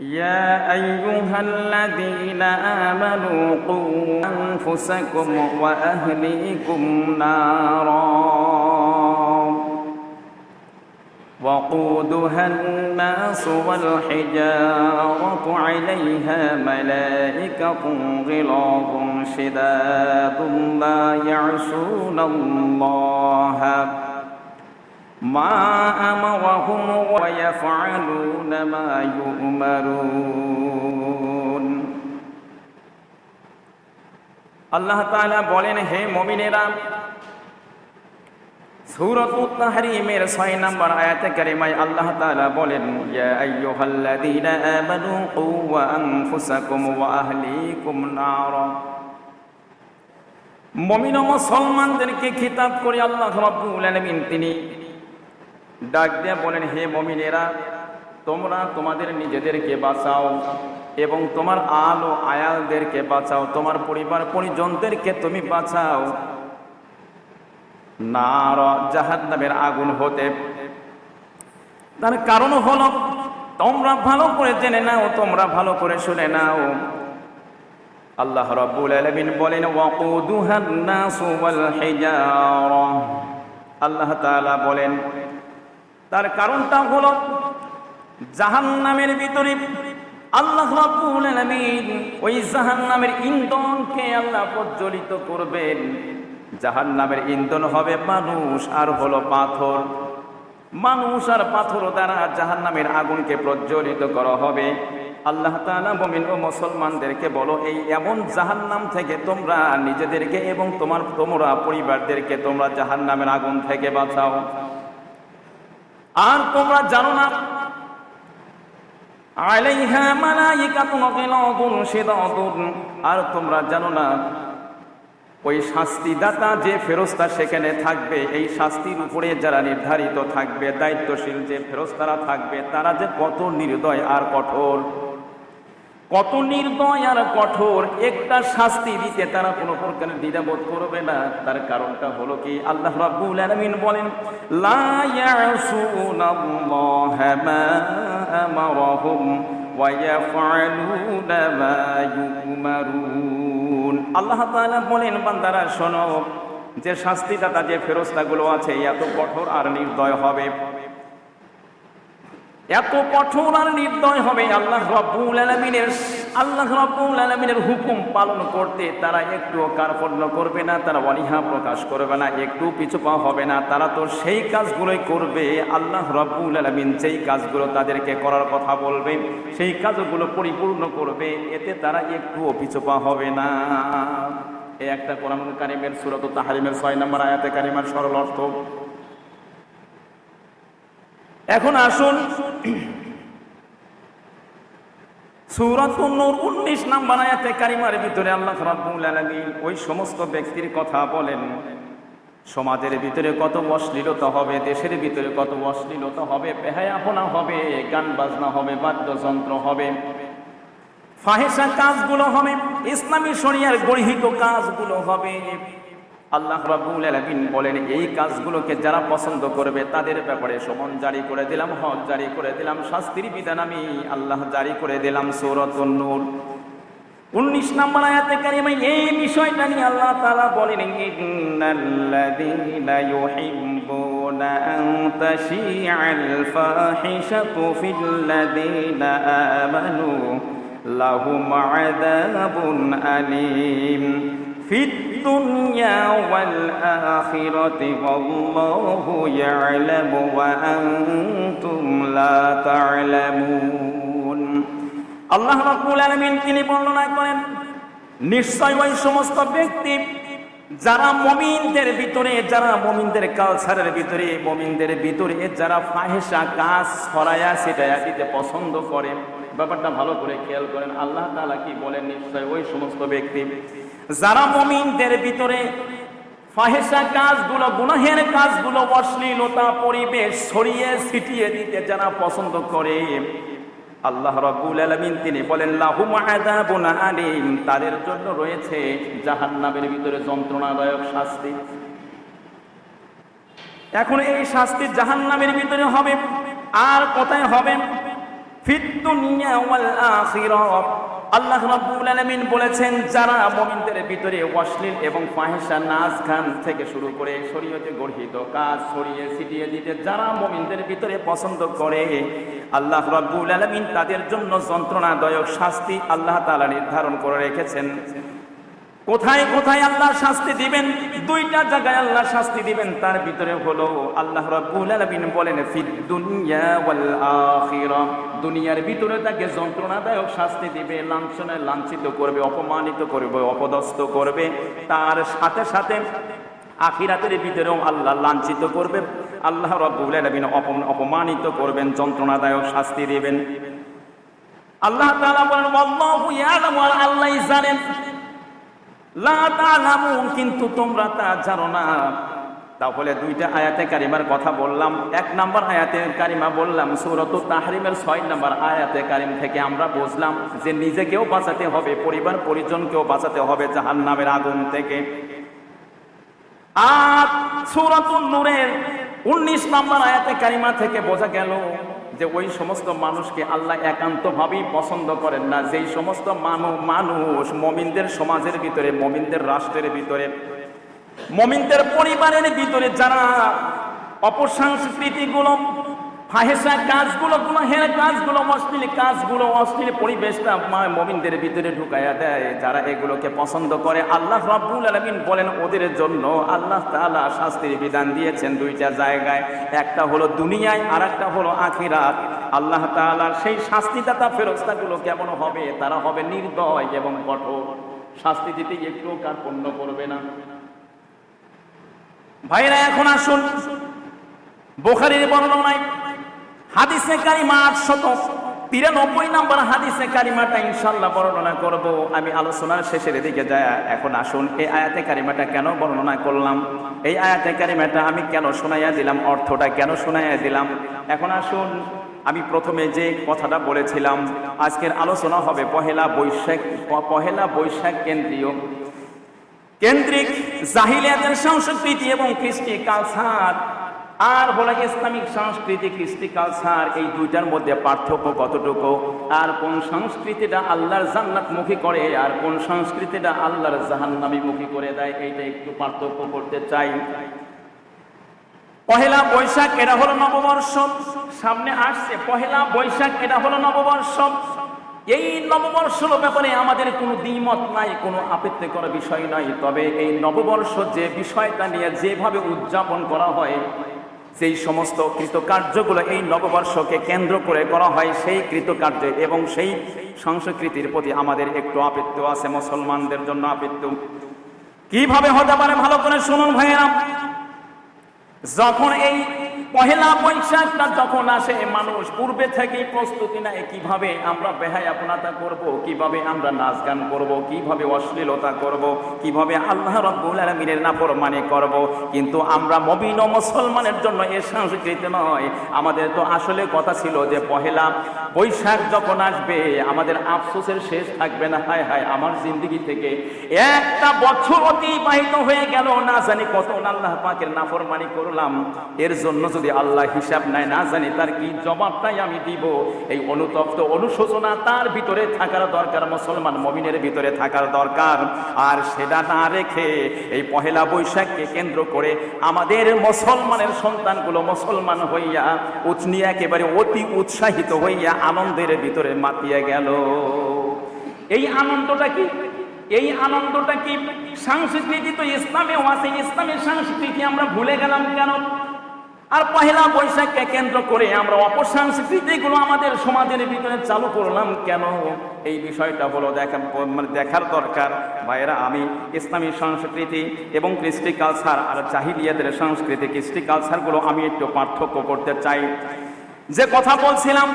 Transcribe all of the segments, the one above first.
يا أيها الذين آمنوا قوا أنفسكم وأهليكم نارا وقودها الناس والحجارة عليها ملائكة غلاظ شداد لا يعصون الله মা আমাহুম ওয়া ইয়াফআলুনা মা ইউমারুন আল্লাহ তাআলা বলেন, হে মুমিনেরা, সূরত তাহরিমের 6 নম্বর আয়াতে কারিমায় আল্লাহ তাআলা বলেন, ইয়া আইয়ুহাল্লাযীনা আমানু কু ওয়া আনফুসাকুম ওয়া আহলিকুম নারা। মুমিন মুসলমানদেরকে খিতাব করে আল্লাহ রাব্বুল আলামিন তিনি ডাক দিয়ে বলেন, হে মমিনেরা, তোমরা তোমাদের নিজেদেরকে বাঁচাও এবং তোমার আল ও আয়ালদেরকে বাঁচাও। তোমার পরিবার পরিজনদেরকে তুমি বাঁচাও। নার জাহাদ নামের আগুন হতে তার কারণ হলো, তোমরা ভালো করে জেনে নাও, তোমরা ভালো করে শুনে নাও। আল্লাহ রাব্বুল আলামিন বলেন, ওয়াকুদুহান নাসু ওয়াল হিজারা। আল্লাহ তাআলা বলেন তার কারণটা হলো জাহান্নামের ভিতরে আল্লাহ রাব্বুল আলামিন ওই জাহান্নামের ইন্ধনকে আল্লাহ প্রজ্বলিত করবেন। জাহান্নামের ইন্ধন হবে মানুষ আর হলো পাথর। মানুষ আর পাথর দ্বারা জাহান্নামের আগুনকে প্রজ্বলিত করা হবে। আল্লাহ তাআলা মুমিন ও মুসলমানদেরকে বলো, এই এমন জাহান্নাম থেকে তোমরা নিজেদেরকে এবং তোমার, তোমরা পরিবারদেরকে তোমরা জাহান্নামের আগুন থেকে বাঁচাও। আর তোমরা জানো না। আর তোমরা জানো না, ওই শাস্তিদাতা যে ফেরস্তা সেখানে থাকবে, এই শাস্তির উপরে যারা নির্ধারিত থাকবে, দায়িত্বশীল যে ফেরস্তারা থাকবে, তারা যে কত নির্দয় আর কঠোর। কত নির্দয় আর কঠোর, একটা শাস্তি দিতে তারা কোনো প্রকার দ্বিধাবোধ করবে না। তার কারণটা হলো কি? আল্লাহ রাব্বুল আলামিন বলেন, লা ইয়াসুনাল্লাহা মা আমারাহুম ওয়া ইয়াফআলুনা মা ইউমারুন। আল্লাহ তাআলা বলেন, বান্দারা, শোনো, যে শাস্তিদাতা, যে ফেরেশতাগুলো আছে, এত কঠোর আর নির্দয় হবে। এত কঠোর আর নির্দয় হবে আল্লাহ রব্বুল আলমিনের, আল্লাহ রব্বুল আলমিনের হুকুম পালন করতে তারা একটু কার্পণ্য করবে না, তারা অনীহা প্রকাশ করবে না, একটু পিছু পা হবে না। তারা তো সেই কাজগুলোই করবে। আল্লাহ রব্বুল আলমিন যেই কাজগুলো তাদেরকে করার কথা বলবে, সেই কাজগুলো পরিপূর্ণ করবে, এতে তারা একটুও পিছু পা হবে না। এই একটা কোরআন কারিমের সুরত তাহারিমের ছয় নম্বর আয়াতে কারিমার সরল অর্থ এখন আসুন। সূরাত নূর 19 নাম্বার আয়াতে কারিমার ভিতরে আল্লাহ রাব্বুল আলামিন ওই সমস্ত ব্যক্তির কথা বলেন। সমাজের ভিতরে কত অশ্লীলতা হবে, দেশের ভিতরে কত অশ্লীলতা হবে বেহায়াপনা হবে গান বাজনা হবে, বাদ্যযন্ত্র হবে। ফাহেসা কাজগুলো হবে, ইসলামী শরিয়ার গৃহীত কাজগুলো হবে। আল্লাহ রাব্বুল আলামিন বলেন, এই কাজগুলোকে যারা পছন্দ করবে, তাদের ব্যাপারে সমন জারি করে দিলাম হজ জারি করে দিলাম, শাস্তির বিধান আমি আল্লাহ জারি করে দিলাম। সূরাতুন নূর 19 নম্বর আয়াতে কারিমে এই বিষয়টা নিয়ে আল্লাহ তাআলা বলেন, ইন্নাল্লাযীনা ইউহিব্বুনা আন তাশিআল ফাহিশাতু আযাবুন আলীম। في الدنيا والآخرة والله يعلم وأنتم لا تعلمون আল্লাহ রাব্বুল আলামিন তিনি বর্ণনা করেন নিশ্চয় ওই সমস্ত ব্যক্তি যারা মমিনদের ভিতরে যারা মমিনদের কালচারের ভিতরে মমিনদের ভিতরে যারা ফাহেসা কাজ ছড়ায়া সেটা দিতে পছন্দ করে ব্যাপারটা ভালো করে খেয়াল করেন আল্লাহ তাআলা কি বলেন নিশ্চয় ওই সমস্ত ব্যক্তি যারা মমিনদের ভিতরে ফাহেসা কাজগুলো, গুনাহের কাজগুলো অশ্লীলতা, পরিবেশ ছড়িয়ে ছিটিয়ে দিতে যারা পছন্দ করে, আল্লাহ রাব্বুল আলামিন তিনি বলেন, লাহুম আযাবুন আলীম। তাদের জন্য রয়েছে জাহান্নামের ভিতরে যন্ত্রণাদায়ক শাস্তি। এখন এই শাস্তি জাহান্নামের ভিতরে হবে, আর কোথায় হবে? ফিদ দুনিয়া ওয়াল আখিরাহ আল্লাহ রাব্বুল আলামিন বলেছেন, যারা মুমিনদের ভিতরে অশ্লীল এবং ফাহিশা নাচ গান থেকে শুরু করে শরীয়তে গর্হিত কাজ ছড়িয়ে ছিটিয়ে দিতে যারা মুমিনদের ভিতরে পছন্দ করে, আল্লাহ রাব্বুল আলামিন তাদের জন্য যন্ত্রণাদায়ক শাস্তি আল্লাহ তাআলা নির্ধারণ করে রেখেছেন। কোথায় কোথায় আল্লাহ শাস্তি দিবেন? দুইটা জায়গায় আল্লাহ শাস্তি দিবেন। তার ভিতরে হলো আল্লাহ রাব্বুল আলামিন বলেন, ফিদ দুনিয়া ওয়াল আখিরা। দুনিয়ার ভিতরে তাকে যন্ত্রণাদায়ক শাস্তি দিবে লাঞ্ছনায় লাঞ্ছিত করবে, অপমানিত করবে, অপদস্থ করবে। তার সাথে সাথে আখিরাতের ভিতরেও আল্লাহ লাঞ্ছিত করবে। আল্লাহ রাব্বুল আলামিন অপমানিত করবেন, যন্ত্রণাদায়ক শাস্তি দিবেন। আল্লাহ তাআলা বলেন আল্লাহু ইয়ালামু আল্লাহ জানেন। কিন্তু তোমরা তা জানো না। তাহলে দুইটা আয়াতে কারিমার কথা বললাম। এক নাম্বার আয়াতে কারিমা বললাম, সূরাত তাহরিমের ছয় নাম্বার আয়াতে কারিম থেকে আমরা বুঝলাম যে নিজেকেও বাঁচাতে হবে, পরিবার পরিজনকেও বাঁচাতে হবে জাহান্নামের আগুন থেকে। আর সূরাতুন নূরের উনিশ নম্বর আয়াতে কারিমা থেকে বোঝা গেল যে ওই সমস্ত মানুষকে আল্লাহ একান্তভাবেই পছন্দ করেন না। যেই সমস্ত মানু, মানুষ মমিনদের সমাজের ভিতরে, মমিনদের রাষ্ট্রের ভিতরে, মমিনদের পরিবারের ভিতরে যারা অপসংস্কৃতিগুলো ফাহেসা কাজগুলো, গুনাহের কাজগুলো, অশ্লীল কাজগুলো, অশ্লীল পরিবেশটা মমিনদের ভিতরে ঢুকাইয়া দেয়। যারা এগুলোকে পছন্দ করে, আল্লাহ রাব্বুল আলামিন বলেন, ওদের জন্য আল্লাহ তাআলা শাস্তির বিধান দিয়েছেন দুইটা জায়গায়। একটা হলো দুনিয়ায় আর একটা হলো আখিরাত। আল্লাহ তাআলার সেই শাস্তিদাতা ফেরস্তাগুলো কেমন হবে? তারা হবে নির্দয় এবং কঠোর। শাস্তি দিতে একটু কার্পণ্য করবে না। ভাইরা, এখন আসুন। বোখারির বর্ণনায় হাদিসে কারিমা আটশত তিরানব্বই নম্বর হাদিসে কারিমাটা ইনশাল্লাহ বর্ণনা করব। আমি আলোচনার শেষের দিকে যায় এখন আসুন এই আয়াতে কারিমাটা কেন বর্ণনা করলাম? এই আয়াতে কারিমাটা আমি কেন শোনাইয়া দিলাম? অর্থটা কেন শোনাইয়া দিলাম? এখন আসুন, আমি প্রথমে যে কথাটা বলেছিলাম, আজকের আলোচনা হবে পহেলা বৈশাখ পহেলা বৈশাখ কেন্দ্রীয়। কেন্দ্রিক জাহিলিয়াতের সংস্কৃতি এবং কৃষ্টি কালচার। আর বলে ইসলামিক সংস্কৃতি কৃষ্টি কালচার এই দুইটার মধ্যে পার্থক্য কতটুকু? আর কোন সংস্কৃতিটা আল্লাহর জান্নাতমুখী করে, আর কোন সংস্কৃতিটা আল্লাহর জাহান্নামী মুখী করে দেয়, এইটা একটু পার্থক্য করতে চাই। পহেলা বৈশাখ, এটা হলো নববর্ষ। সামনে আসছে, পহেলা বৈশাখ, এটা হলো নববর্ষ। এই নববর্ষ ব্যাপারে আমাদের কোনো দ্বিমত নাই, কোনো আপত্তিকর বিষয় নাই। তবে এই নববর্ষ যে বিষয়টা নিয়ে যেভাবে উদযাপন করা হয় সেই সমস্ত কৃতকার্যগুলো এই নববর্ষকে কেন্দ্র করে করা হয়, সেই কৃতকার্য এবং সেই সংস্কৃতির প্রতি আমাদের একটু আপত্য আছে, মুসলমানদের জন্য আপত্য কীভাবে হতে পারে ভালো করে শুনুন ভাইয়েরা। যখন এই পহেলা বৈশাখটা যখন আসে মানুষ পূর্বে থেকেই প্রস্তুতি নেয়, কীভাবে আমরা বেহায়াপনাতা করব, কীভাবে আমরা নাচ গান করব, কীভাবে অশ্লীলতা করব, কীভাবে আল্লাহ রব্বুল আলমিনের নাফরমানি করব। কিন্তু আমরা মবিন মুসলমানের জন্য এ সংস্কৃতি নয়। আমাদের তো আসলে কথা ছিল যে, পহেলা বৈশাখ যখন আসবে, আমাদের আফসোসের শেষ থাকবে না। হায় হায়, আমার জিন্দগি থেকে একটা বছর অতিবাহিত হয়ে গেল, না জানি কত আল্লাহ পাকের নাফরমানি করলাম। এর জন্য যদি আল্লাহ হিসাব নেয়, না জানি তার কি জবাবটাই আমি দিব। এই অনুতপ্ত অনুশোচনা তার ভিতরে থাকার দরকার, মুসলমান মমিনের ভিতরে থাকার দরকার। আর সেটা না রেখে এই পহেলা বৈশাখকে কেন্দ্র করে আমাদের মুসলমানের সন্তানগুলো মুসলমান হইয়া উচনি একেবারে অতি উৎসাহিত হইয়া আনন্দের ভিতরে মাতিয়ে গেল। এই আনন্দটা কি? এই আনন্দটা কি? সংস্কৃতি তো ইসলামেও আছে, ইসলামের সংস্কৃতি আমরা ভুলে গেলাম কেন? আর পহেলা বৈশাখকে কেন্দ্র করে আমরা অপসংস্কৃতিগুলো আমাদের সমাজের ভিতরে চালু করলাম কেন? এই বিষয়টা হলো দেখা মানে দেখার দরকার। ভাইয়েরা, আমি ইসলামী সংস্কৃতি এবং কৃষ্টি কালচার আর জাহিলিয়াদের সংস্কৃতি, কৃষ্টি কালচারগুলো আমি একটু পার্থক্য করতে চাই। যে কথা বলছিলাম,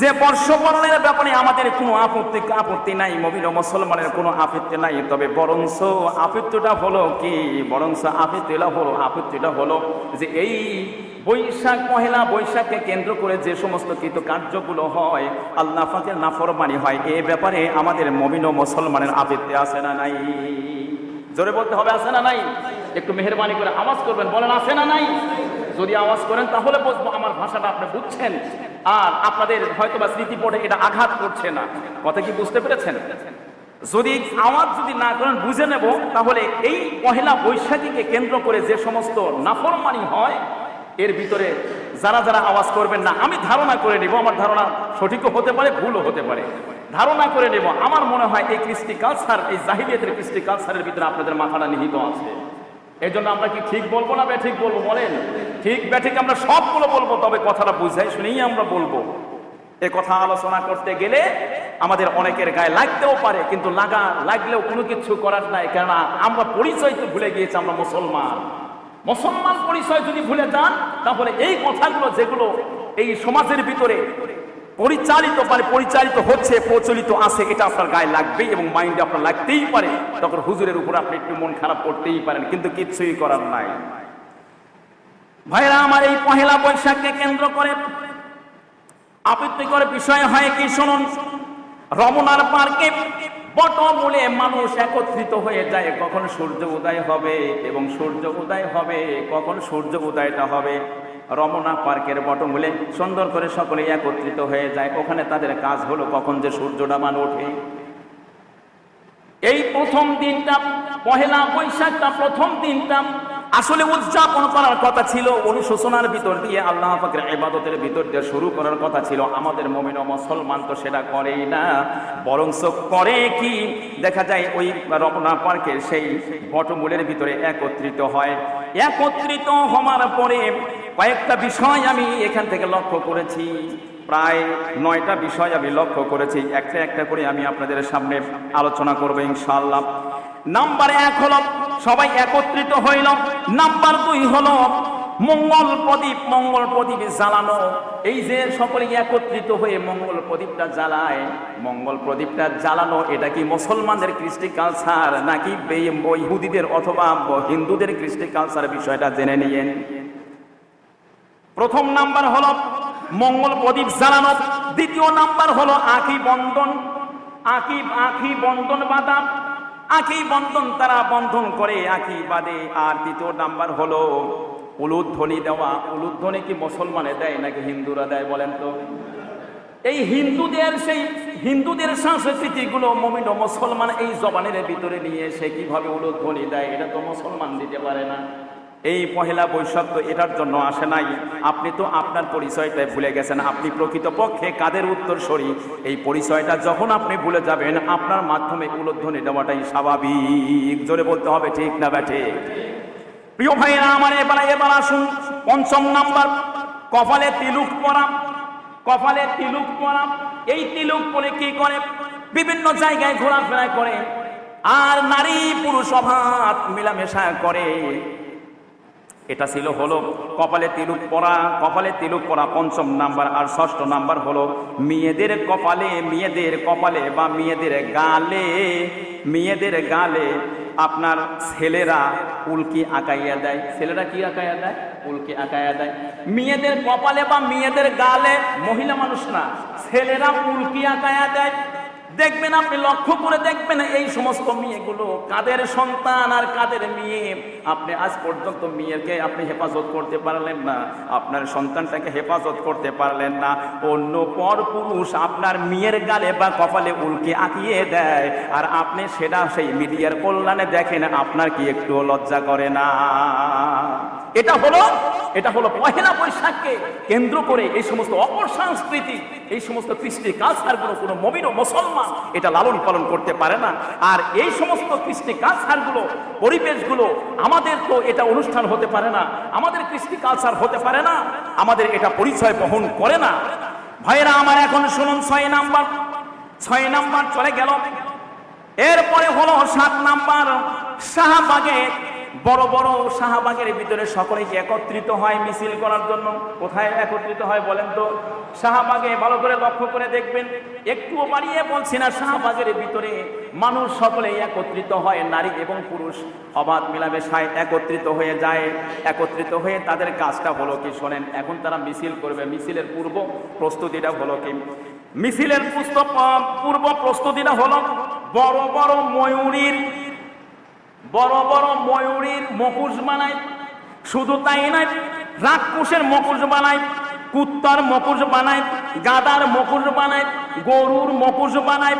যে বর্ষবরণের ব্যাপারে আমাদের কোনো আপত্তি আপত্তি নাই মবিল মুসলমানের কোনো আপত্তি নাই। তবে বরংস আপত্তিটা হলো কি? বরংস আপত্তিটা হলো আপত্তিটা হলো যে এই বৈশাখ পহেলা বৈশাখকে কেন্দ্র করে যে সমস্ত কৃত কার্যগুলো হয়, আল্লাহ ফাঁকের নাফরমানি হয়, এ ব্যাপারে আমাদের মবিন মুসলমানের আপত্তি আছে না নাই? জোরে বলতে হবে আছে না নাই? একটু মেহরবানি করে আওয়াজ করবেন, বলেন আছে না নাই? যদি আওয়াজ করেন তাহলে বুঝব আমার ভাষাটা আপনি বুঝছেন। আর আপনাদের হয়তো বা স্মৃতি স্মৃতিপটে এটা আঘাত করছে না। কথা কি বুঝতে পেরেছেন? যদি আওয়াজ যদি না করেন, বুঝে নেব। তাহলে এই পহেলা বৈশাখীকে কেন্দ্র করে যে সমস্ত নাফরমানি হয় এর ভিতরে যারা যারা আওয়াজ করবেন না, আমি ধারণা করে নেব, আমার ধারণা সঠিকও হতে পারে, ভুলও হতে পারে। ধারণা করে নেব, আমার মনে হয় এই কৃষ্টি কালচার এই জাহিলিয়াতের কৃষ্টি কালচারের ভিতরে আপনাদের মাথাটা নিহিত আছে। এই জন্য আমরা কি ঠিক বলব না ঠিক বলব, বলেন? ঠিক ঠিক আমরা সবগুলো বলব, তবে কথাটা বুঝাই শুনেই আমরা বলব। এ কথা আলোচনা করতে গেলে আমাদের অনেকের গায়ে লাগতেও পারে, কিন্তু লাগা লাগলেও কোনো কিছু করার নাই, কেননা আমরা পরিচয় তো ভুলে গিয়েছি, আমরা মুসলমান। মুসলমান পরিচয় যদি ভুলে যান, তাহলে এই কথাগুলো যেগুলো এই সমাজের ভিতরে পরিচালিত মানে পরিচালিত হচ্ছে, প্রচলিত আছে, এটা আপনার গায়ে লাগবেই এবং মাইন্ডে আপনার লাগতেই পারে। তখন হুজুরের উপর আপনি একটু মন খারাপ করতেই পারেন, কিন্তু কিচ্ছুই করার নাই। ভাইরা, আমার এই পহেলা বৈশাখকে কেন্দ্র করে আপত্তিকর বিষয় হয় কি, শুনুন। রমনার পার্কে বটমূলে মানুষ একত্রিত হয়ে যায়, কখন সূর্য উদয় হবে এবং সূর্য উদয় হবে, কখন সূর্য উদয়টা হবে। রমনা পার্কের বটমূলে সুন্দর করে সকলে একত্রিত হয়ে যায়, ওখানে তাদের কাজ হলো কখন যে সূর্যটা মান ওঠে। এই প্রথম দিনটা, পহেলা বৈশাখটা প্রথম দিনটা আসলে উদযাপন করার কথা ছিল, অনুশোচনার ভিতর দিয়ে আল্লাহ পাকের ইবাদতের ভিতর দিয়ে শুরু করার কথা ছিল। আমাদের মমিন মুসলমান তো সেটা করেই না বরং করে কি? দেখা যায় ওই রমনা পার্কের সেই বটমূলের ভিতরে একত্রিত হয়। একত্রিত হওয়ার পরে কয়েকটা বিষয় আমি এখান থেকে লক্ষ্য করেছি। প্রায় নয়টা বিষয় আমি লক্ষ্য করেছি। একটা একটা করে আমি আপনাদের সামনে আলোচনা করব ইনশাল্লাহ নাম্বার এক হলো সবাই একত্রিত হইল। নাম্বার দুই হলো, মঙ্গল প্রদীপ মঙ্গল প্রদীপ জ্বালানো। এই যে সকলে একত্রিত হয়ে মঙ্গল প্রদীপটা জ্বালায়, মঙ্গল প্রদীপটা জ্বালানো, এটা কি মুসলমানদের কৃষ্টি কালচার নাকি ইহুদিদের অথবা হিন্দুদের কৃষ্টি কালচার বিষয়টা জেনে নিয়েন। প্রথম নাম্বার হলো, মঙ্গল প্রদীপ জ্বালানো। দ্বিতীয় নাম্বার হলো আখি বন্ধন। আখি আখি বন্ধন বাদাম আখি বন্ধন তারা বন্ধন করে, আখি বাদে আর দ্বিতীয় নাম্বার হলো উলুধ্বনি দেওয়া। উলুধ্বনি কি মুসলমানে দেয় নাকি হিন্দুরা দেয় বলেন তো? এই হিন্দুদের সেই হিন্দুদের সংস্কৃতিগুলো মমিন মুসলমান এই জবানের ভিতরে নিয়ে সে কীভাবে উলুধ্বনি দেয়, এটা তো মুসলমান দিতে পারে না। এই পহেলা বৈশাখ তো এটার জন্য আসে নাই। আপনি তো আপনার পরিচয়টাই ভুলে গেছেন। আপনি প্রকৃতপক্ষে কাদের উত্তর সরি এই পরিচয়টা যখন আপনি ভুলে যাবেন, আপনার মাধ্যমে উলোধ্বনি দেওয়াটাই স্বাভাবিক। জোরে বলতে হবে, ঠিক না ব্যাঠে? প্রিয় ভাইরা আমার, এবার এবার আসুন। পঞ্চম নাম্বার, কপালে তিলুক পরা। কপালে তিলুক পরা। এই তিলুক পরে কি করে? বিভিন্ন জায়গায় ঘোরাফেরা করে। আর নারী পুরুষ অভাব মিলামেশা করে। এটা ছিল হলো কপালে তিলুক পরা, কপালে তিলুক পরা পঞ্চম নাম্বার আর ষষ্ঠ নাম্বার হলো মেয়েদের কপালে মেয়েদের কপালে বা মেয়েদের গালে মেয়েদের গালে আপনার ছেলেরা উল্কি আঁকাইয়া দেয়। ছেলেরা কি আঁকাইয়া দেয়? উল্কি আঁকাইয়া দেয়। মেয়েদের কপালে বা মেয়েদের গালে মহিলা মানুষ না, ছেলেরা উল্কি আঁকাইয়া দেয়। দেখবেন আপনি লক্ষ্য করে দেখবেন এই সমস্ত মেয়েগুলো, কাদের সন্তান আর কাদের মেয়ে। আপনি আজ পর্যন্ত মেয়েকে আপনি হেফাজত করতে পারলেন না, আপনার সন্তানটাকে হেফাজত করতে পারলেন না। অন্য পর পুরুষ আপনার মেয়ের গালে বা কপালে উল্কে আঁকিয়ে দেয়, আর আপনি সেটা সেই মিডিয়ার কল্যাণে দেখেন, আপনার কি একটু লজ্জা করে না। এটা হলো এটা হলো পহেলা বৈশাখকে কেন্দ্র করে এই সমস্ত অপর অপসংস্কৃতি এই সমস্ত কৃষ্টি কালচারগুলো কোনো মবিন মুসলমান এটা লালন পালন করতে পারে না। আর এই সমস্ত কৃষ্টি কালচারগুলো, পরিবেশগুলো আমাদের তো এটা অনুষ্ঠান হতে পারে না। আমাদের কৃষ্টি কালচার হতে পারে না। আমাদের এটা পরিচয় বহন করে না। ভাইরা আমার এখন শুনুন, ছয় নাম্বার। ছয় নাম্বার চলে গেল। এরপরে হলো সাত নাম্বার, শাহবাগে বড় বড় শাহবাগের ভিতরে সকলে কি একত্রিত হয় মিছিল করার জন্য? কোথায় একত্রিত হয় বলেন তো? শাহবাগে ভালো করে লক্ষ্য করে দেখবেন, একটুও বাড়িয়ে বলছি না, শাহবাগের ভিতরে মানুষ সকলে একত্রিত হয়, নারী এবং পুরুষ। অবাধ মিলামেশায় একত্রিত হয়ে যায়। একত্রিত হয়ে তাদের কাজটা হলো কি শোনেন, এখন তারা মিছিল করবে। মিছিলের পূর্ব প্রস্তুতিটা হলো কি? মিছিলের পূর্ব প্রস্তুতিটা হলো বড় বড় ময়ূরীর বড় বড় ময়ূরীর মুখোশ বানায়। শুধু তাই নয়, রাক্ষসের মুখোশ বানায়, কুত্তার মুখোশ বানায়, গাদার মুখোশ বানায়, গরুর মুখোশ বানায়,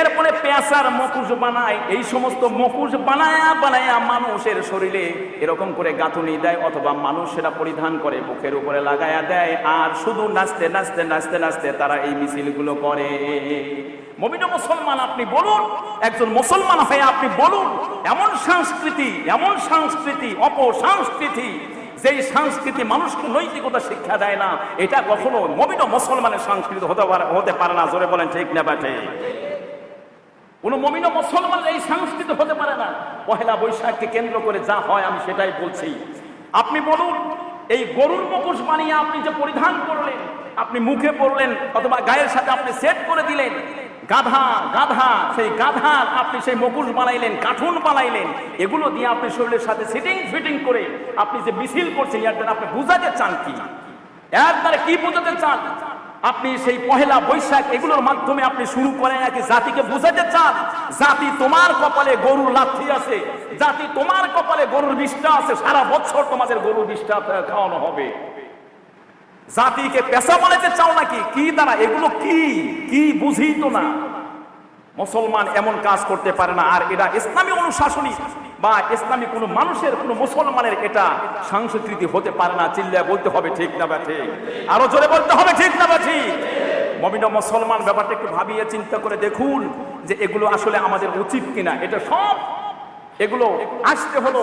এরপরে পেঁচার মুখোশ বানায়। এই সমস্ত মুখোশ বানায়া বানায়া মানুষের শরীরে এরকম করে গাঁথুনি দেয় অথবা মানুষ সেটা পরিধান করে, মুখের উপরে লাগায়া দেয়। আর শুধু নাচতে নাচতে নাচতে নাচতে তারা এই মিছিলগুলো করে। মমিন মুসলমান আপনি বলুন, একজন মুসলমান হয়ে আপনি বলুন, এমন সংস্কৃতি এমন সংস্কৃতি অপসংস্কৃতি যেই সংস্কৃতি মানুষকে নৈতিকতা শিক্ষা দেয় না, এটা কখনো মমিন মুসলমানের সংস্কৃতি হতে পারে হতে পারে না, জোরে বলেন ঠিক না বাটে কোন মমিন মুসলমান এই সংস্কৃতি হতে পারে না। পহেলা বৈশাখকে কেন্দ্র করে যা হয়, আমি সেটাই বলছি। আপনি বলুন, এই গরুর মুখোশ বানিয়ে আপনি যে পরিধান করলেন, আপনি মুখে পড়লেন, অথবা গায়ের সাথে আপনি সেট করে দিলেন গাধা গাধা, সেই গাধার আপনি সেই মুখোশ বানাইলেন, কাঠুন বানাইলেন, এগুলো দিয়ে আপনি শরীরের সাথে সিটিং ফিটিং করে আপনি যে মিছিল করছেন, এর দ্বারা আপনি বুঝাতে চান কি? এর দ্বারা কি বোঝাতে চান? আপনি সেই পহেলা বৈশাখ এগুলোর মাধ্যমে আপনি শুরু করেন নাকি জাতিকে বুঝাতে চান? জাতি তোমার কপালে গরুর লাথি আছে, জাতি তোমার কপালে গরুর বিষ্ঠা আছে, সারা বছর তোমাদের গরুর বিষ্ঠা খাওয়ানো হবে। জাতিকে পেশা বানাতে চাও নাকি? কি দ্বারা? এগুলো কি? কি বুঝি তো না। মুসলমান এমন কাজ করতে পারে না। আর এটা ইসলামী অনুশাসনী বা ইসলামী কোনো মানুষের, কোনো মুসলমানের এটা সংস্কৃতি হতে পারে না। চিল্লা বলতে হবে, ঠিক না বা ঠিক আরও জোরে বলতে হবে, ঠিক না বা ঠিক মমিন মুসলমান ব্যাপারটা একটু ভাবিয়ে চিন্তা করে দেখুন যে এগুলো আসলে আমাদের উচিত কিনা। এটা সব এগুলো আসতে হলো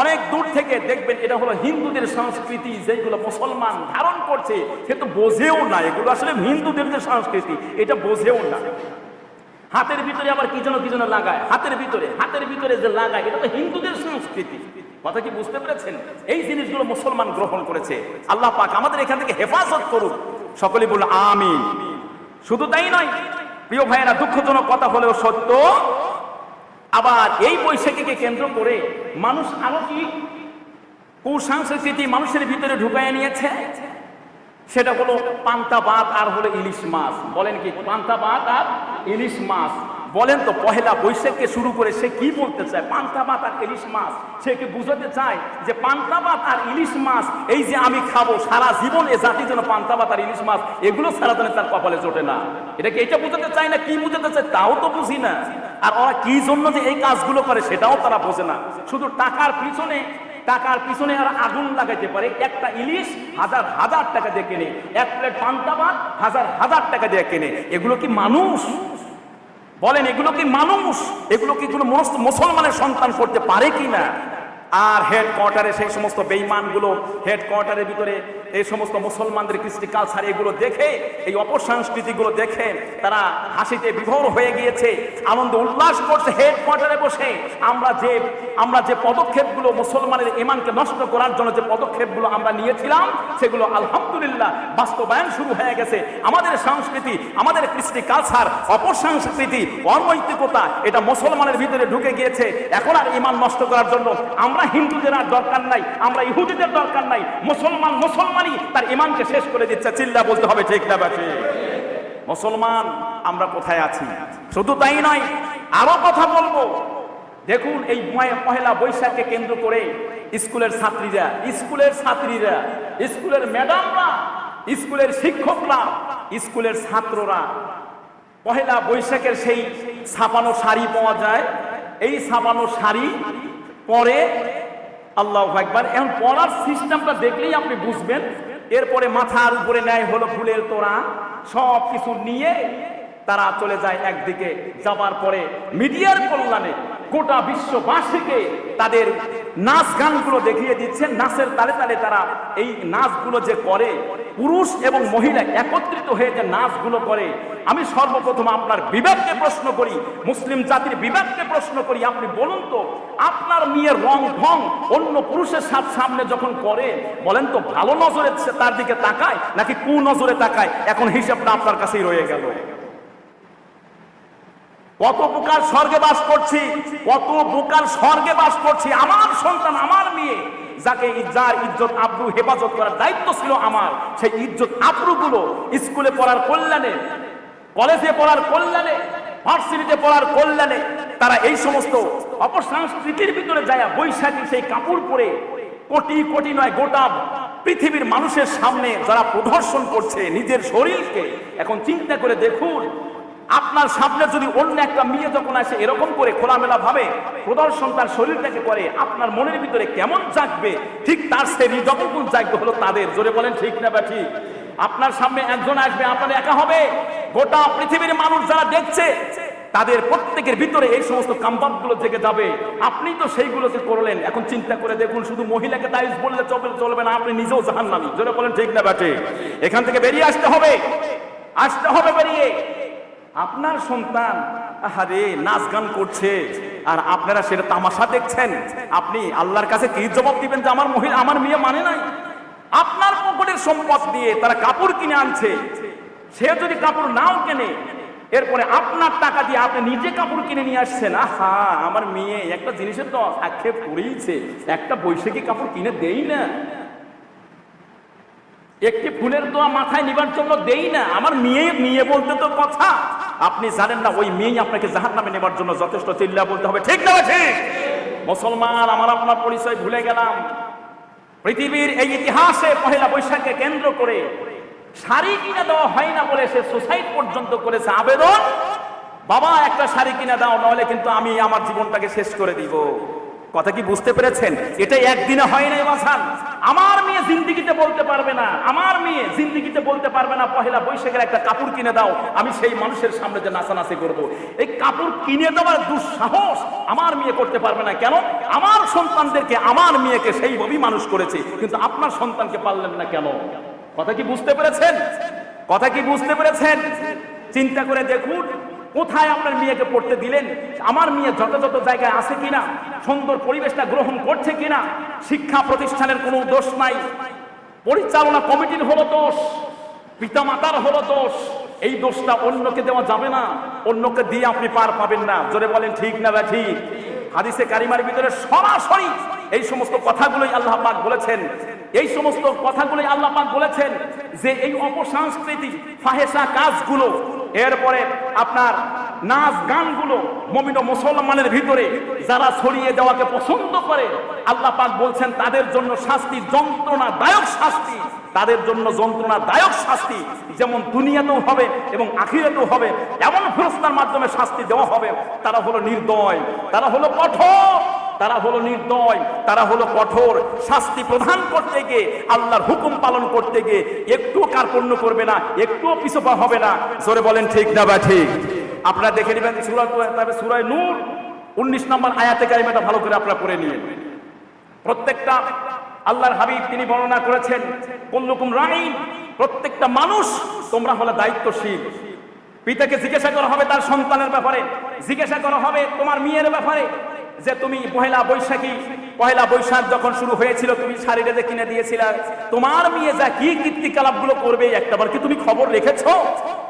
অনেক দূর থেকে দেখবেন এটা হলো হিন্দুদের সংস্কৃতি, যেগুলো মুসলমান ধারণ করছে, সে তো বোঝেও না। এগুলো আসলে হিন্দুদের যে সংস্কৃতি, এটা বোঝেও না। হাতের ভিতরে আবার কি যেন কি যেন লাগায়? হাতের ভিতরে হাতের ভিতরে যে লাগায়, এটা তো হিন্দুদের সংস্কৃতি। কথা কি বুঝতে পেরেছেন? এই জিনিসগুলো মুসলমান গ্রহণ করেছে। আল্লাহ পাক আমাদের এখান থেকে হেফাজত করুক। সকলে বলল আমিন। শুধু তাই নয়, প্রিয় ভাইয়েরা, দুঃখজনক কথা হলেও সত্য আবার এই বৈশাখীকে কেন্দ্র করে মানুষ আরও কি কুসংস্কৃতি মানুষের ভিতরে ঢুকাইয়া নিয়েছে? সেটা হলো পান্তা ভাত আর হলো ইলিশ মাছ। বলেন কি পান্তা ভাত আর ইলিশ মাছ। বলেন তো, পহেলা বৈশাখকে শুরু করে সে কি বলতে চায়? পান্তা ভাত আর ইলিশ মাছ। সে কি বুঝাতে চায় যে পান্তা ভাত আর ইলিশ মাছ, এই যে আমি খাব, সারা জীবন এ জাতির জন্য পান্তা ভাত আর ইলিশ মাছ, এগুলো সারা দিনে তার কপালে জোটে না। এটা কি এটা বুঝাতে চায় না কি বুঝাতে চায়? তাও তো বুঝি না। আর ওরা কি জন্য যে এই কাজগুলো করে সেটাও তারা বোঝে না। শুধু টাকার পিছনে টাকার পিছনে আর আগুন লাগাইতে পারে। একটা ইলিশ হাজার হাজার টাকা দিয়ে কেনে, এক প্লেট পান্তাবাদ হাজার হাজার টাকা দিয়ে কেনে। এগুলো কি মানুষ? বলেন, এগুলো কি মানুষ? এগুলো কি কোনো মুসলমানের সন্তান করতে পারে কি না? আর হেডকোয়ার্টারে সেই সমস্ত বেইমানগুলো হেডকোয়ার্টারের ভিতরে এই সমস্ত মুসলমানদের কৃষ্টি কালচার এগুলো দেখে, এই অপসংস্কৃতিগুলো দেখে তারা হাসিতে বিভোর হয়ে গিয়েছে, আনন্দ উল্লাস করছে হেডকোয়ার্টারে বসে। আমরা যে আমরা যে পদক্ষেপগুলো মুসলমানের ইমানকে নষ্ট করার জন্য যে পদক্ষেপগুলো আমরা নিয়েছিলাম, সেগুলো আলহামদুলিল্লাহ বাস্তবায়ন শুরু হয়ে গেছে। আমাদের সংস্কৃতি, আমাদের কৃষ্টি কালচার অপসংস্কৃতি, অনৈতিকতা, এটা মুসলমানের ভিতরে ঢুকে গিয়েছে। এখন আর ইমান নষ্ট করার জন্য আমরা হিন্দুদের আর দরকার নাই, আমরা ইহুদিদের দরকার নাই, মুসলমান মুসলমানই তার ইমানকে শেষ করে দিচ্ছে। চিল্লা বলতে হবে ঠিক না মুসলমান, আমরা কোথায় আছি? শুধু তাই নয়, আরও কথা বলব। দেখুন এই পহেলা বৈশাখকে কেন্দ্র করে স্কুলের ছাত্রীরা স্কুলের ছাত্রীরা, স্কুলের ম্যাডামরা, স্কুলের শিক্ষকরা, স্কুলের ছাত্ররা, পহেলা বৈশাখের সেই ছাপানো শাড়ি পাওয়া যায়। এই ছাপানো শাড়ি পরে আল্লাহ একবার এখন পড়ার সিস্টেমটা দেখলেই আপনি বুঝবেন। এরপরে মাথার উপরে নেয় হলো ফুলের তোরা সব কিছু নিয়ে তারা চলে যায় একদিকে। যাবার পরে মিডিয়ার কল্যাণে গোটা বিশ্ববাসীকে তাদের নাচ গানগুলো দেখিয়ে দিচ্ছেন। নাচের তালে তালে তারা এই নাচগুলো যে করে, পুরুষ এবং মহিলা একত্রিত হয়ে যে নাচগুলো করে, আমি সর্বপ্রথম আপনার বিবেককে প্রশ্ন করি, মুসলিম জাতির বিবেককে প্রশ্ন করি, আপনি বলুন তো, আপনার মেয়ের রং ঢং অন্য পুরুষের সাথে সামনে যখন করে, বলেন তো, ভালো নজরে তার দিকে তাকায় নাকি কু নজরে তাকায়? এখন হিসাবটা আপনার কাছেই রয়ে গেল। কত প্রকার স্বর্গে বাস করছি, কত প্রকার স্বর্গে বাস করছি, আমার সন্তান, আমার মেয়ে, যাকে যার ইজ্জত আব্রু হেফাজত করার দায়িত্ব ছিল আমার, সেই ইজ্জত আব্রুগুলো স্কুলে পড়ার কল্যাণে, কলেজে পড়ার কল্যাণে, ভার্সিটিতে পড়ার কল্যাণে, তারা এই সমস্ত অপসংস্কৃতির ভিতরে যায় বৈশাখী সেই কাপড় পরে কোটি কোটি নয়, গোটা পৃথিবীর মানুষের সামনে যারা প্রদর্শন করছে নিজের শরীরকে, এখন চিন্তা করে দেখুন আপনার সামনে যদি অন্য একটা মেয়ে যখন আসে, এরকম করে খোলামেলা ভাবে প্রদর্শন তার শরীরটাকে করে, আপনার মনের ভিতরে কেমন জাগবে? ঠিক তার যখন কোন জাগবে হলো তাদের। জোরে বলেন, ঠিক না বা ঠিক? আপনার সামনে একজন আসবে, আপনার একা হবে? গোটা পৃথিবীর মানুষ যারা দেখছে, তাদের প্রত্যেকের ভিতরে এই সমস্ত কাম্পাপগুলো থেকে যাবে। আপনি তো সেইগুলোকে করলেন। এখন চিন্তা করে দেখুন, শুধু মহিলাকে দায়িত্ব বললে চলবে চলবে না, আপনি নিজেও জাহান্নামী। জোরে বলেন, ঠিক না ব্যাটে এখান থেকে বেরিয়ে আসতে হবে। আসতে হবে বেরিয়ে। আপনার সন্তান আরে নাচ গান করছে, আর আপনারা সেটা তামাশা দেখছেন, আপনি আল্লাহর কাছে কি জবাব দিবেন যে আমার মহিলা, আমার মেয়ে মানে নাই? আপনার পকেটের সম্পদ দিয়ে তারা কাপড় কিনে আনছে, সে যদি কাপড় নাও কেনে, এরপরে আপনার টাকা দিয়ে আপনি নিজে কাপড় কিনে নিয়ে আসছেন, আহা, আমার মেয়ে, একটা জিনিসের তো আক্ষেপ করেইছে, একটা বৈশাখী কাপড় কিনে দেই না। একটি ফুলের দোয়া মাথায় নিবার জন্য দেই না, আমার মেয়ে মেয়ে বলতে তো কথা। আপনি জানেন না, ওই মেয়ে আপনাকে জাহান নামে নেবার জন্য যথেষ্ট চিল্লা বলতে হবে। ঠিক না ঠিক? মুসলমান, আমার আপনার পরিচয় ভুলে গেলাম। পৃথিবীর এই ইতিহাসে পহেলা বৈশাখকে কেন্দ্র করে শাড়ি কিনে দেওয়া হয় না বলে সে সুসাইড পর্যন্ত করেছে আবেদন। বাবা, একটা শাড়ি কিনে দাও নাহলে কিন্তু আমি আমার জীবনটাকে শেষ করে দিব। কথা কি বুঝতে পেরেছেন? এটা একদিনে হয় নাই বাসান আমার মেয়ে জিন্দিগিতে বলতে পারবে না। আমার মেয়ে জিন্দিগিতে বলতে পারবে না। পহেলা বৈশাখের একটা কাপড় কিনে দাও, আমি সেই মানুষের সামনে যে নাচানাচি করব। এই কাপড় কিনে দেওয়ার দুঃসাহস আমার মেয়ে করতে পারবে না। কেন? আমার সন্তানদেরকে আমার মেয়েকে সেইভাবেই মানুষ করেছে। কিন্তু আপনার সন্তানকে পারলেন না কেন? কথা কি বুঝতে পেরেছেন? কথা কি বুঝতে পেরেছেন? চিন্তা করে দেখুন। কোথায় আপনার মেয়েকে পড়তে দিলেন? আমার মেয়ে যথাযথ জায়গায় আছে কিনা? সুন্দর পরিবেশটা গ্রহণ করছে কিনা? শিক্ষা প্রতিষ্ঠানের কোনো দোষ নাই। পরিচালনা কমিটির হলো দোষ, পিতামাতার হলো দোষ। এই দোষটা অন্যকে দেওয়া যাবে না। অন্যকে দিয়ে আপনি পার পাবেন না। জোরে বলেন, ঠিক না বা ঠিক? হাদিসে কারিমার ভিতরে সরাসরি এই সমস্ত কথাগুলোই আল্লাহ পাক বলেছেন। এই সমস্ত কথাগুলোই আল্লাহ পাক বলেছেন যে এই অপসংস্কৃতি ফাহেসা কাজগুলো এরপরে আপনার নাচ গানগুলো মমিন মুসলমানের ভিতরে যারা ছড়িয়ে দেওয়াকে পছন্দ করে, আল্লাহ পাক বলছেন, তাদের জন্য শাস্তি যন্ত্রণা দায়ক শাস্তি। তাদের জন্য যন্ত্রণা দায়ক শাস্তি। যেমন দুনিয়াতেও হবে এবং আখিরাতেও হবে, এমন ফেরস্তার মাধ্যমে শাস্তি দেওয়া হবে। তারা হলো নির্দয়, তারা হলো কঠোর। তারা হলো নির্দয়, তারা হলো কঠোর। শাস্তি প্রদান করতে গিয়ে, আল্লাহর হুকুম পালন করতে গিয়ে একটুও কার্পণ্য করবে না, একটুও পিছপা হবে না। জোরে বলেন, ঠিক না বা ঠিক? আপনারা দেখে নেবেন সুরা তবে সুরায় নূর, উনিশ নম্বর আয়াতে কারিমাটা ভালো করে আপনারা পড়ে নিয়ে প্রত্যেকটা আল্লাহর হাবিব তিনি বর্ণনা করেছেন, কুল্লুকুম রাইন প্রত্যেকটা মানুষ তোমরা হলে দায়িত্বশীল। পিতাকে জিজ্ঞাসা করা হবে তার সন্তানের ব্যাপারে, জিজ্ঞাসা করা হবে তোমার মেয়ের ব্যাপারে যে তুমি পহেলা বৈশাখী, পহেলা বৈশাখ যখন শুরু হয়েছিল, তুমি শাড়িটা যে কিনে দিয়েছিলে। তোমার মেয়ে যা কি কীর্তিকলাপগুলো করবে, একটাবার কি তুমি খবর রেখেছো?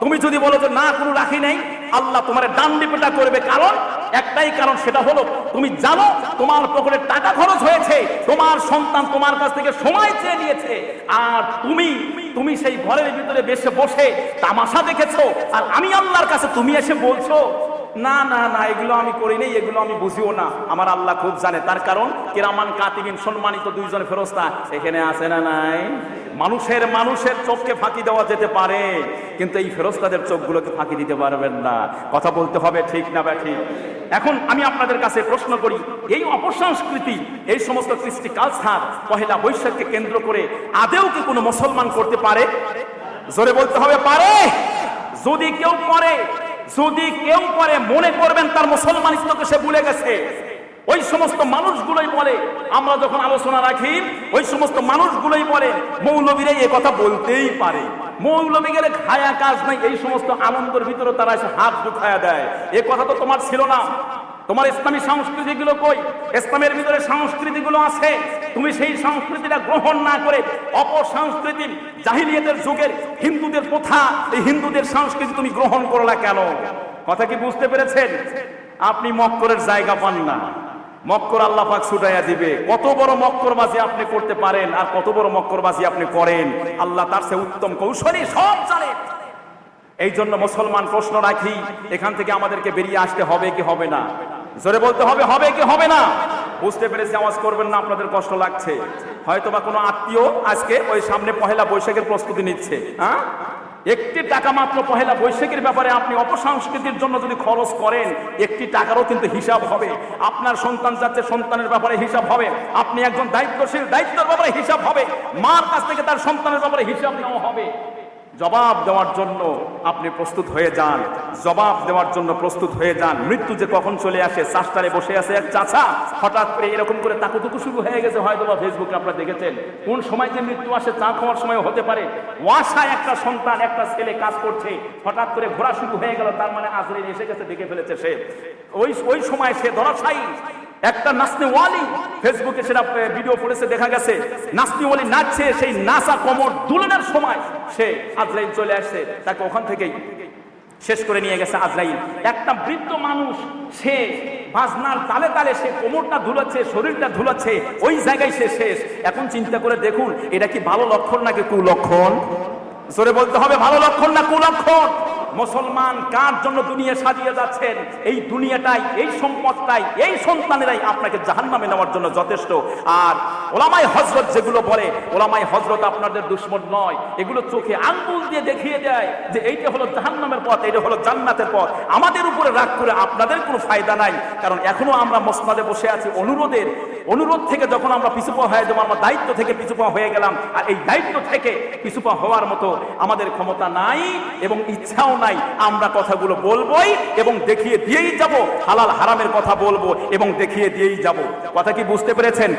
তুমি যদি বলো যে না, কোনো রাখি নেই, আল্লাহ তোমার ডান পেটা করবে। কারণ, একটাই কারণ, সেটা হলো, তুমি জানো, তোমার পকেটে টাকা খরচ হয়েছে, তোমার সন্তান তোমার কাছ থেকে সময় চেয়ে নিয়েছে। আর তুমি তুমি সেই ঘরের ভিতরে বেশে বসে তামাশা দেখেছ, আর আমি আল্লাহর কাছে তুমি এসে বলছো না না না, এগুলো আমি করি নাই, এগুলো আমি বুঝিও না। আমার আল্লাহ খুব জানে। তার কারণ, কেরামান কাতিবিন সম্মানিত দুইজন ফেরস্তা, এখানে আছে না নাই? মানুষের মানুষের চোখকে ফাঁকি দেওয়া যেতে পারে, কিন্তু এই ফেরস্তাদের চোখগুলোকে ফাঁকি দিতে পারবেন না। কথা বলতে হবে, ঠিক না বা ঠিক? এখন আমি আপনাদের কাছে প্রশ্ন করি, এই অপসংস্কৃতি, এই সমস্ত কৃষ্টি কালচার, পহেলা বৈশাখকে কেন্দ্র করে আদেও কি কোনো মুসলমান করতে পারে? জোরে বলতে হবে, পারে! যদি কেউ করে যদি কেউ করে, মনে করবেন তার মুসলমানিত্বকে সে ভুলে গেছে। ওই সমস্ত মানুষগুলোই বলে, আমরা যখন আলোচনা রাখি, ওই সমস্ত মানুষগুলোই বলে, মৌলবীরা এ কথা বলতেই পারে। মৌলবী গেলে খায়া কাজ নাই, এই সমস্ত আনন্দের ভিতরে তারা এসে হাত ঢুকায়া দেয়। এ কথা তো তোমার ছিল না। তোমার ইসলামী সংস্কৃতি গুলো কই? ইসলামের ভিতরে সংস্কৃতি গুলো আছে। তুমি সেই সংস্কৃতিটা গ্রহণ না করে অপসংস্কৃতি জাহিলিয়াতের যুগের হিন্দুদের প্রথা, এই হিন্দুদের সংস্কৃতি তুমি গ্রহণ করলা কেন? কথা কি বুঝতে পেরেছেন? আপনি মক্করের জায়গা পান না। মক্কর আল্লাহ পাক ছুটাইয়া দিবে। কত বড় মক্করবাজি আপনি করতে পারেন আর কত বড় মক্করবাজি আপনি করেন, আল্লাহ তার সে উত্তম কৌশলী সব জানেন এই জন্য মুসলমান প্রশ্ন রাখি, এখান থেকে আমাদেরকে বেরিয়ে আসতে হবে কি হবে না? জোরে বলতে হবে হবে কি হবে না? বুঝতে পেরেছি, আওয়াজ করবেন না, আপনাদের কষ্ট লাগছে। হয়তো বা কোনো আত্মীয় আজকে ওই সামনে পহেলা বৈশাখের প্রস্তুতি নিচ্ছে হ্যাঁ? একটি টাকা মাত্র পহেলা বৈশাখের ব্যাপারে আপনি অপসংস্কৃতির জন্য যদি খরচ করেন, একটি টাকারও কিন্তু হিসাব হবে। আপনার সন্তান যাচ্ছে সন্তানের ব্যাপারে হিসাব হবে। আপনি একজন দায়িত্বশীল, দায়িত্বের ব্যাপারে হিসাব হবে। মার কাছ থেকে তার সন্তানের ব্যাপারে হিসাব নেওয়া হবে। জবাব দেওয়ার জন্য আপনি প্রস্তুত হয়ে যান। জবাব দেওয়ার জন্য প্রস্তুত হয়ে যান। মৃত্যু যে কখন চলে আসে চাষটারে বসে আছে এক চাচা। হঠাৎ করে এরকম করে তাকুতুকু শুরু হয়ে গেছে হয়তো বা ফেসবুকে আপনারা দেখেছেন। কোন সময় যে মৃত্যু আসে চা খাওয়ার সময় হতে পারে। ওয়াসায় একটা সন্তান, একটা ছেলে কাজ করছে। হঠাৎ করে ঘোরা শুরু হয়ে গেল, তার মানে আজরিন এসে গেছে, দেখে ফেলেছে সে। ওই ওই সময় সে ধরাশায়ী। একটা নাচনে ওয়ালি ফেসবুকে সেটা ভিডিও পড়েছে দেখা গেছে। নাচনি ওয়ালি নাচছে, সেই নাসা কোমর দুলনের সময় সে আজরাইল চলে আসছে, তাকে ওখান থেকেই শেষ করে নিয়ে গেছে আজরাইল। একটা বৃদ্ধ মানুষ, সে বাজনার তালে তালে সে কোমরটা ধুলাচ্ছে, শরীরটা ধুলাচ্ছে, ওই জায়গায় সে শেষ। এখন চিন্তা করে দেখুন, এটা কি ভালো লক্ষণ নাকি কুলক্ষণ? জোরে বলতে হবে, ভালো লক্ষণ না কুলক্ষণ? মুসলমান কার জন্য দুনিয়া সাজিয়ে যাচ্ছেন? এই দুনিয়াটাই, এই সম্পদটাই, এই সন্তানেরাই আপনাকে জাহান্নামে নেওয়ার জন্য যথেষ্ট। আর ওলামাই হজরত যেগুলো বলে ওলামাই হজরত আপনাদের দুশ্মন নয়, এগুলো চোখে আঙ্গুল দিয়ে দেখিয়ে দেয় যে এইটা হলো জাহান্নামের পথ, এইটা হলো জান্নাতের পথ। আমাদের উপরে রাগ করে আপনাদের কোনো ফায়দা নাই, কারণ এখনও আমরা মসনাদে বসে আছি অনুরোধের। অনুরোধ থেকে যখন আমরা পিছুপা হয়ে যাব, আমরা দায়িত্ব থেকে পিছুপা হয়ে গেলাম, আর এই দায়িত্ব থেকে পিছুপা হওয়ার মতো আমাদের ক্ষমতা নাই এবং ইচ্ছাও নাই, আমরা কথাগুলো বলবই এবং দেখিয়ে দিয়েই যাব। হালাল হারামের কথা বলব এবং দেখিয়ে দিয়েই যাব। কথা কি বুঝতে পেরেছেন?